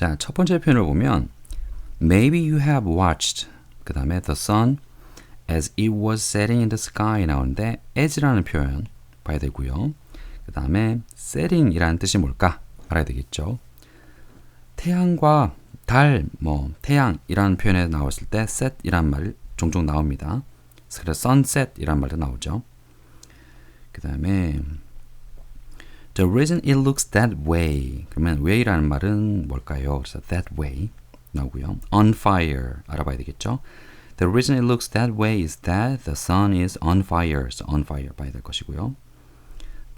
자, 첫 번째 표현을 보면 Maybe you have watched 그 다음에 the sun as it was setting in the sky 나오는데 as라는 표현 봐야 되고요. 그 다음에 setting이라는 뜻이 뭘까 알아야 되겠죠. 태양과 달, 뭐 태양이라는 표현에 나왔을 때 set이란 말 종종 나옵니다. 그래서 sunset이란 말도 나오죠. 그 다음에 The reason it looks that way. 그러면 way라는 말은 뭘까요? 그래서 that way 나오고요. On fire 알아봐야 되겠죠. The reason it looks that way is that the sun is on fire. So on fire 봐야 될 것이고요.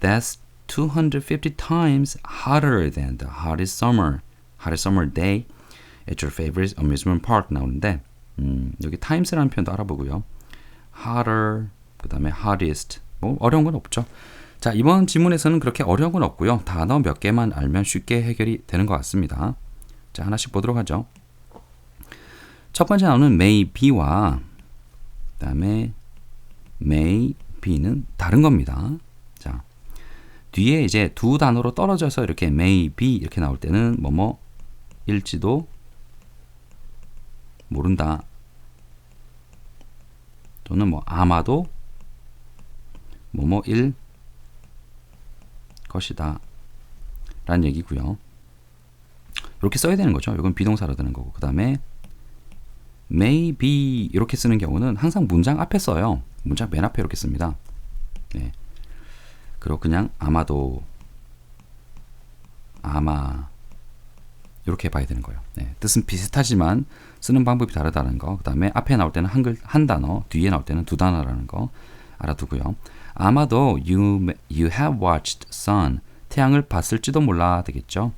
That's 250 times hotter than the hottest summer, hottest summer day at your favorite amusement park 나오는데 음, 여기 times라는 표현도 알아보고요. hotter, 그 다음에 hottest 뭐 어려운 건 없죠. 자 이번 지문에서는 그렇게 어려운 건 없고요. 단어 몇 개만 알면 쉽게 해결이 되는 것 같습니다. 자 하나씩 보도록 하죠. 첫 번째 나오는 may be와 그 다음에 may be는 다른 겁니다. 자 뒤에 이제 두 단어로 떨어져서 이렇게 may be 이렇게 나올 때는 뭐뭐 일지도 모른다. 또는 뭐 아마도 뭐뭐일 것이다. 라는 얘기고요. 이렇게 써야 되는 거죠. 이건 비동사로 되는 거고. 그 다음에 maybe 이렇게 쓰는 경우는 항상 문장 앞에 써요. 문장 맨 앞에 이렇게 씁니다. 네. 그리고 그냥 아마도 아마 이렇게 봐야 되는 거예요. 네. 뜻은 비슷하지만 쓰는 방법이 다르다는 거. 그 다음에 앞에 나올 때는 한글 한 단어, 뒤에 나올 때는 두 단어라는 거 알아두고요. 아마도 you, you have watched sun 태양을 봤을지도 몰라 되겠죠.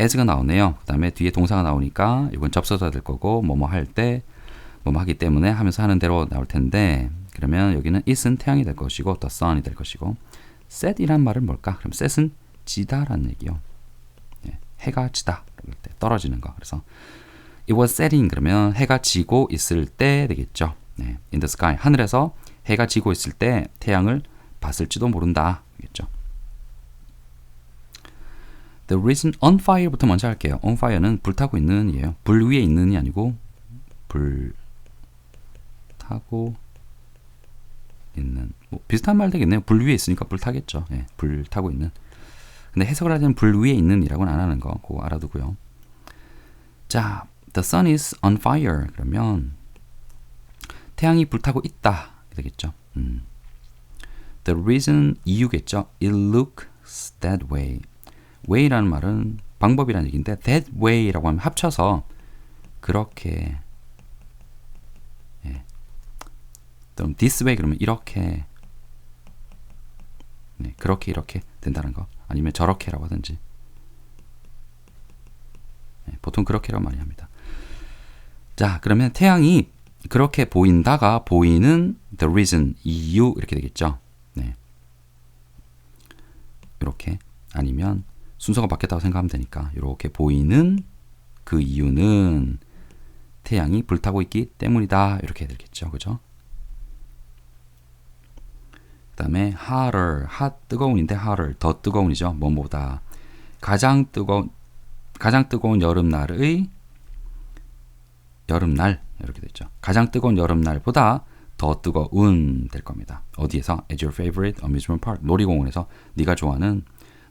as가 나오네요. 그 다음에 뒤에 동사가 나오니까 이건 접속사 될 거고 뭐뭐 할 때 뭐뭐 하기 때문에 하면서 하는 대로 나올 텐데 그러면 여기는 it은 태양이 될 것이고 the sun이 될 것이고 set이란 말은 뭘까? 그럼 set은 지다라는 얘기요. 예, 해가 지다 그럴 때 떨어지는 거. 그래서 it was setting 그러면 해가 지고 있을 때 되겠죠. 네, in the sky 하늘에서 해가 지고 있을 때 태양을 봤을지도 모른다. 되겠죠. The reason on fire부터 먼저 할게요. on fire는 불타고 있는이에요. 불 위에 있는이 아니고 불 타고 있는 뭐 비슷한 말 되겠네요. 불 위에 있으니까 불 타겠죠. 예, 불 타고 있는. 근데 해석을 하자면 불 위에 있는이라고는 안 하는 거 그거 알아두고요. 자, the sun is on fire 그러면 태양이 불타고 있다 되겠죠. 음. The reason 이유겠죠. It looks that way. way라는 말은 방법이라는 얘기인데 that way라고 하면 합쳐서 그렇게 예. 그럼 this way 그러면 이렇게 네, 그렇게 이렇게 된다는 거 아니면 저렇게라고 하든지 네, 보통 그렇게라고 많이 합니다. 자 그러면 태양이 그렇게 보인다가 보이는 the reason 이유 이렇게 되겠죠. 네. 이렇게 아니면 순서가 바뀌었다고 생각하면 되니까 이렇게 보이는 그 이유는 태양이 불타고 있기 때문이다. 이렇게 되겠죠. 그죠? 그 다음에 hotter hot 뜨거운인데 hotter 더 뜨거운이죠. 뭐보다. 가장 뜨거운 가장 뜨거운 여름날의 여름날 이렇게 됐죠 가장 뜨거운 여름날보다 더 뜨거운 될 겁니다 어디에서 at your favorite amusement park 놀이공원에서 네가 좋아하는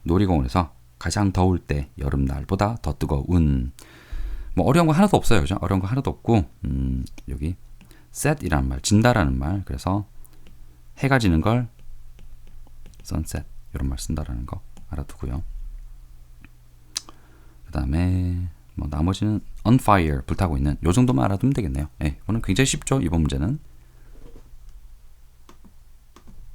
놀이공원에서 가장 더울 때 여름날보다 더 뜨거운 뭐 어려운 거 하나도 없어요. 그죠? 어려운 거 하나도 없고 음, 여기 set이라는 말, 진다라는 말. 그래서 해가 지는 걸 sunset 이런 말 쓴다라는 거 알아두고요. 그 다음에 뭐 나머지는 on fire 불타고 있는 요 정도만 알아두면 되겠네요. 예, 이거는 굉장히 쉽죠. 이번 문제는.